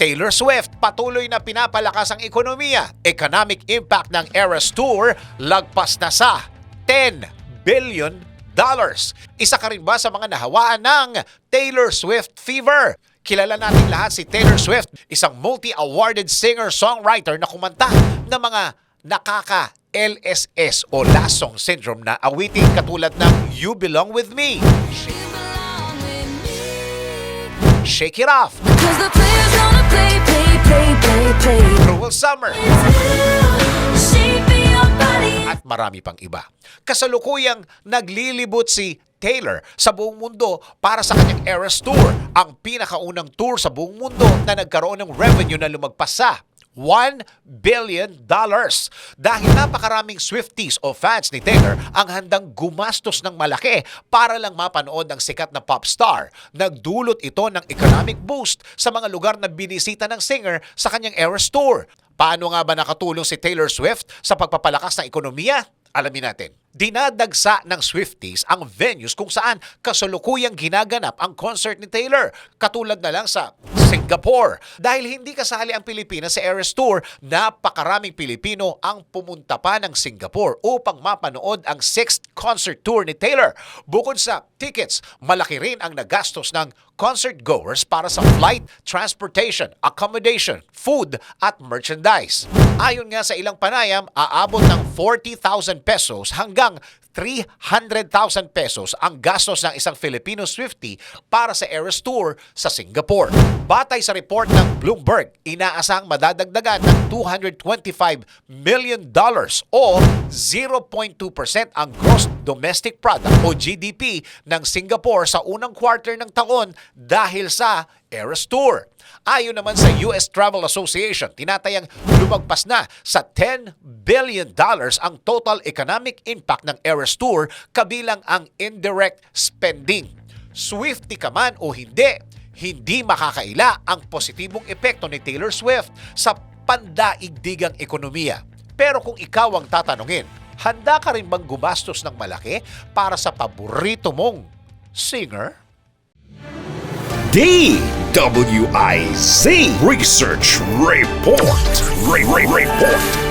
Taylor Swift patuloy na pinapalakas ang ekonomiya. Economic impact ng Eras Tour lagpas na sa 10 billion dollars. Isa ka rin ba sa mga nahawaan ng Taylor Swift fever? Kilala natin lahat si Taylor Swift, isang multi-awarded singer-songwriter na kumanta ng mga nakaka LSS o Last Song Syndrome na awiting katulad ng You Belong With Me, Shake It Off, play, play, play. Cruel Summer, at marami pang iba. Kasalukuyang naglilibot si Taylor sa buong mundo para sa kanyang Eras Tour, ang pinakaunang tour sa buong mundo na nagkaroon ng revenue na lumagpas sa 1 billion dollars. Dahil napakaraming Swifties o fans ni Taylor ang handang gumastos ng malaki para lang mapanood ang sikat na pop star. Nagdulot ito ng economic boost sa mga lugar na binisita ng singer sa kanyang Eras Tour. Paano nga ba nakatulong si Taylor Swift sa pagpapalakas ng ekonomiya? Alamin natin. Dinadagsa ng Swifties ang venues kung saan kasalukuyang ginaganap ang concert ni Taylor. Katulad na lang sa Singapore. Dahil hindi kasali ang Pilipinas sa Eras Tour, napakaraming Pilipino ang pumunta pa ng Singapore upang mapanood ang sixth concert tour ni Taylor. Bukod sa tickets, malaki rin ang nagastos ng concert goers para sa flight, transportation, accommodation, food at merchandise. Ayon nga sa ilang panayam, aabot ng 40,000 pesos hanggang hanggang 300,000 pesos ang gastos ng isang Filipino Swiftie para sa Eras Tour sa Singapore. Batay sa report ng Bloomberg, inaasang madadagdagan ng 225 million dollars o 0.2% ang gross domestic product o GDP ng Singapore sa unang quarter ng taon dahil sa Eras Tour. Ayon naman sa US Travel Association, tinatayang lumagpas na sa 10 billion dollars ang total economic impact ng Eras Tour kabilang ang indirect spending. Swifty ka man o hindi, hindi makakaila ang positibong epekto ni Taylor Swift sa pandaigdigang ekonomiya. Pero kung ikaw ang tatanungin, handa ka rin bang gumastos ng malaki para sa paborito mong singer? DWIZ Research Report. Re- Re- Report.